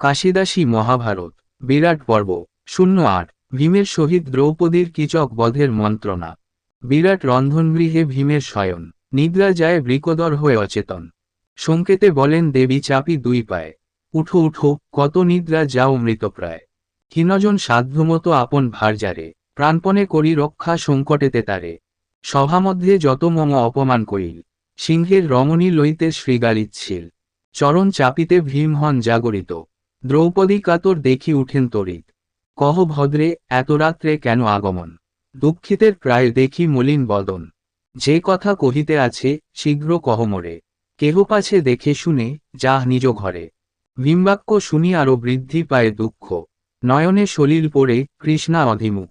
কাশিদাসী মহাভারত, বিরাট পর্ব, শূন্য আট, ভীমের সহিত দ্রৌপদীর কিচক বধের মন্ত্রণা। বিরাট রন্ধনগৃহে ভীমের শয়ন, নিদ্রা যায় বৃকদর হয়ে অচেতন। সংকেতে বলেন, দেবী, চাপি দুই পায়ে। উঠো উঠো, কত নিদ্রা যাও মৃতপ্রায়। হীনজন সাধ্যমতো আপন ভারজারে প্রাণপণে করি রক্ষা সংকটেতে তারে। সভামধ্যে যত মম অপমান করিল, সিংহের রমণী লইতে শ্রীগালিচ্ছিল চরণ চাপিতে ভীম হন জাগরিত। দ্রৌপদী কাতর দেখি উঠেন তরিত কহ ভদ্রে, এত রাত্রে কেন আগমন? দুঃখিতের প্রায় দেখি মলিন বদন। যে কথা কহিতে আছে, শীঘ্র কহ মোরে। কেহ পাছে দেখে শুনে, যাহ নিজ ঘরে। ভীমবাক্য শুনি আরও বৃদ্ধি পায় দুঃখ। নয়নে সলিল পড়ে, কৃষ্ণা অধিমুখ।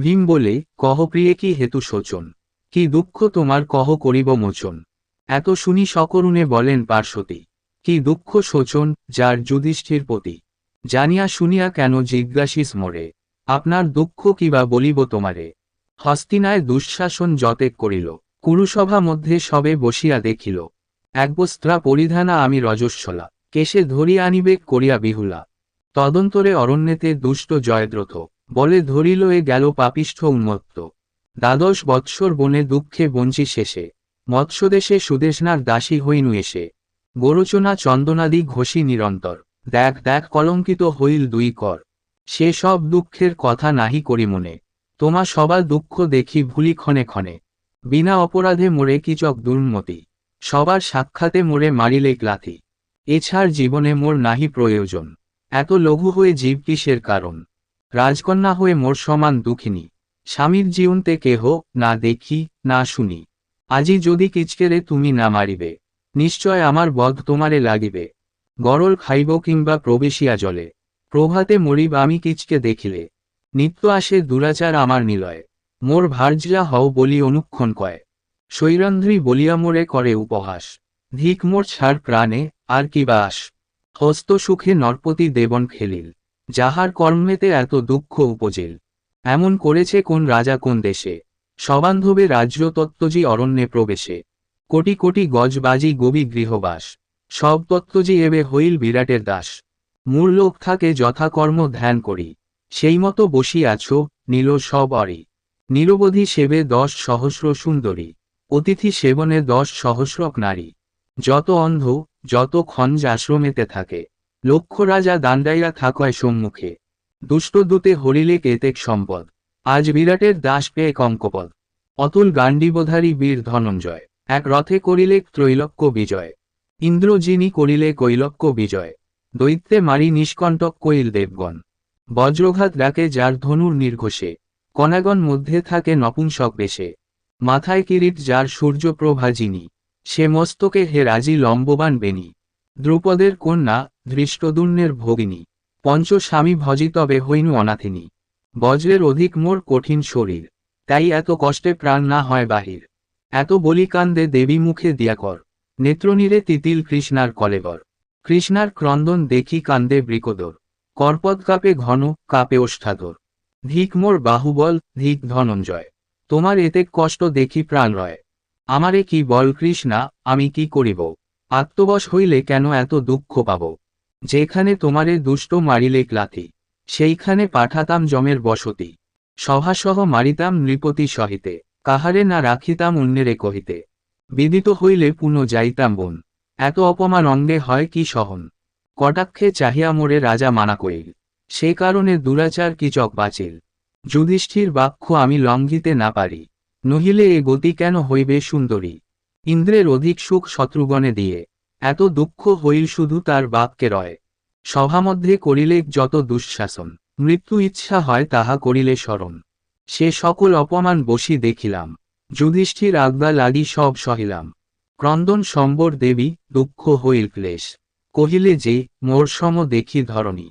ভীম বলে, কহ প্রিয়ে কি হেতু শোচন? কি দুঃখ তোমার কহ করিব মোচন? এত শুনি সকরুণে বলেন পার্শ্বতী। কি দুঃখ শোচন, যার যুধিষ্ঠির প্রতি জানিয়া শুনিয়া কেন জিজ্ঞাসিস মোরে, আপনার দুঃখ কিবা বলিব তোমারে? হস্তিনায় দুঃশাসন যতেক করিল, কুরুসভা মধ্যে সবে বসিয়া দেখিল, এক বস্ত্রা পরিধানা আমি রজস্বলা, কেশে ধরিয়া আনিবে করিয়া বিহুলা। তদন্তরে অরণ্যেতে দুষ্ট জয়দ্রথ, বলে ধরিল এ গেল পাপিষ্ঠ উন্মত্ত। দ্বাদশ বৎসর বনে দুঃখে বঞ্চি শেষে, মৎস্যদেশে সুদেশনার দাসী হইনু এসে গোরচনা চন্দনাদি ঘষি নিরন্তর। দেখ দেখ, কলঙ্কিত হইল দুই কর। সে সব দুঃখের কথা নাহি করি মনে। তোমা সবার দুঃখ দেখি ভুলি ক্ষণে ক্ষণে। বিনা অপরাধে মোরে কিচক দুর্মতি। সবার সাক্ষাতে মোরে মারিলে লাথি এছাড় জীবনে মোর নাহি প্রয়োজন। এত লঘু হয়ে জীব কিসের কারণ? রাজকন্যা হয়ে মোর সমান দুঃখিনী। স্বামীর জীবনতে কেহ না দেখি, না শুনি। আজি যদি কিচকেরে তুমি না মারিবে। নিশ্চয় আমার বধ তোমারে লাগিবে। গরল খাইব কিংবা প্রবেশিয়া জলে। প্রভাতে মরিব আমি কিচকে দেখিলে। নিত্য আসে দুরাচার আমার নিলয়। মোর ভার্যা হও বলি অনুক্ষণ কয়। শৈরান্ধ্রী বলিয়া মোরে করে উপহাস। ধিক মোর ছাড় প্রাণে, আর কি বাস হস্ত সুখে নরপতি দেবন খেলিল। যাহার কর্মেতে এত দুঃখ উপজেল। এমন করেছে কোন রাজা কোন দেশে। সবান্ধবে রাজ্যতত্ত্বজি অরণ্যে প্রবেশে। কোটি কোটি গজবাজি গবি গৃহবাস। সব তত্ত্বজি এবে হইল বিরাটের দাস। মূল লোক থাকে যথাকর্ম ধ্যান করি। সেই মতো বসিয়াছ নীল সব অরি। নিরবধি সেবে দশ সহস্র সুন্দরী। অতিথি সেবনে দশ সহস্রক নারী। যত অন্ধ, যত খঞ্জ আশ্রমেতে থাকে। লক্ষ রাজা দান্ডাইয়া থাকয় সম্মুখে। দুষ্টদূতে হরিলে কেতেক সম্পদ। আজ বিরাটের দাস পেয়ে কঙ্কপদ অতুল গান্ডীবধারী বীর ধনঞ্জয়। এক রথে করিলে ত্রৈলক্য বিজয়। ইন্দ্র যিনি করিলে কৈলক্য বিজয়। দৈত্যে মারি নিষ্কণ্টক কৈল দেবগণ। বজ্রঘাত ডাকে যার ধনুর নির্ঘোষে। কণাগণ মধ্যে থাকে নপুংসক বেশে। মাথায় কিরিট যার সূর্যপ্রভা যিনি সে মস্তকে হে রাজি লম্ববান বেনি দ্রুপদের কন্যা ধৃষ্টদুর্ণের ভগিনী। পঞ্চ স্বামী ভজিতবে হইনু অনাথিনী। বজ্রের অধিক মোর কঠিন শরীর। তাই এত কষ্টে প্রাণ না হয় বাহির। এত বলি কান্দে দেবী মুখে দিয়া কর নেত্রনীরে তিতিল কৃষ্ণার কলেবর। কৃষ্ণার ক্রন্দন দেখি কান্দে বৃকদর, কর্পদ কাপে ঘন, কাপে ওষ্ঠাধর। ধিক মোর বাহুবল, ধিক ধনঞ্জয়, তোমার এতে কষ্ট দেখি প্রাণ রয়। আমারে কি বল কৃষ্ণা, আমি কি করিব? আত্মবশ হইলে কেন এত দুঃখ পাব? যেখানে তোমারে দুষ্ট মারিলে ক্লাথি সেইখানে পাঠাতাম জমের বসতি। সভাসহ মারিতাম নৃপতি সহিতে। কাহারে না রাখিতাম অন্যেরে কহিতে। বিদিত হইলে পুনঃ যাইতাম বোন। এত অপমান অঙ্গে হয় কি সহন? কটাক্ষে চাহিয়া মোরে রাজা মানা কইল, সে কারণে দুরাচার কিচক বাঁচিল? যুধিষ্ঠির বাক্য আমি লঙ্ঘিতে না পারি। নহিলে এ গতি কেন হইবে সুন্দরী? ইন্দ্রের অধিক সুখ শত্রুগণে দিয়ে। এত দুঃখ হইল শুধু তার বাক্যে রয়। সভামধ্যে করিলে যত দুঃশাসন, মৃত্যু ইচ্ছা হয় তাহা করিলে স্মরণ। সে সকল অপমান বসি দেখিলাম। যুধিষ্ঠির আজ্ঞা লাগি সব সহিলাম। ক্রন্দন সম্বর দেবী দুঃখ হইল ক্লেশ। কহিলে যে, মোর সম দেখি ধরণী।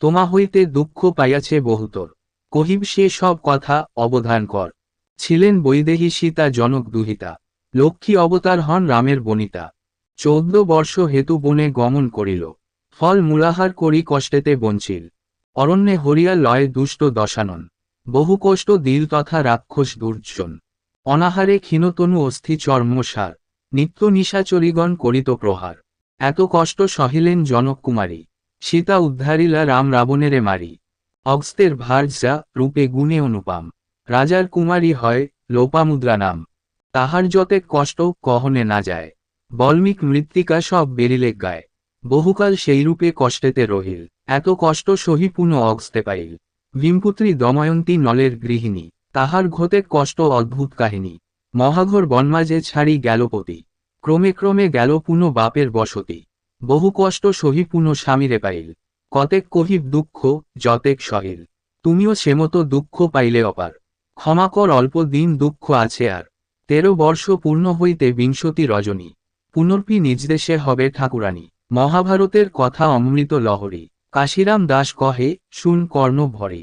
তোমা হইতে দুঃখ পাইয়াছে বহুতর। কহিব সে সব কথা অবধান কর। ছিলেন বৈদেহী সীতা জনক দুহিতা। লক্ষ্মী অবতার হন রামের বনিতা। চৌদ্দ বর্ষ হেতু বনে গমন করিল। ফল মূলাহার করি কষ্টেতে বঞ্চিল। অরণ্যে হরিয়া লয় দুষ্ট দশানন। বহু কষ্ট দিল তথা রাক্ষস দুর্জন। অনাহারে ক্ষীণতনু অস্থি চর্মসার। নিত্য নিশাচরিগণ করিত প্রহার। এত কষ্ট সহিলেন জনক কুমারী সীতা উদ্ধারিলা রাম রাবণেরে মারি। অগস্তের ভার যা রূপে গুণে অনুপাম। রাজার কুমারী হয় লোপামুদ্রা নাম। তাহার যতে কষ্ট কহনে না যায়। বল্মিক মৃত্তিকা সব বেরিলে গায়। বহুকাল সেই রূপে কষ্টেতে রহিল। এত কষ্ট সহিপুন অগস্তে পাইল। ভীমপুত্রী দময়ন্তী নলের গৃহিণী, তাহার ঘতে কষ্ট অদ্ভুত কাহিনী। মহাঘর বনমাজে ছাড়ি গেলপতি ক্রমে ক্রমে গেল পুনঃ বাপের বসতি। বহু কষ্ট সহিপুন স্বামীরে পাইল। কতেক কহিব দুঃখ, যতেক সহিল। তুমিও সেমতো দুঃখ পাইলে অপার। ক্ষমা কর, অল্প দিন দুঃখ আছে আর। তেরো বর্ষ পূর্ণ হইতে বিংশতি রজনী। পুনর্পি নিজ দেশে হবে ঠাকুরানী। মহাভারতের কথা অমৃত লহরী। কাশিরাম দাস কহে শুন কর্ণ ভরে।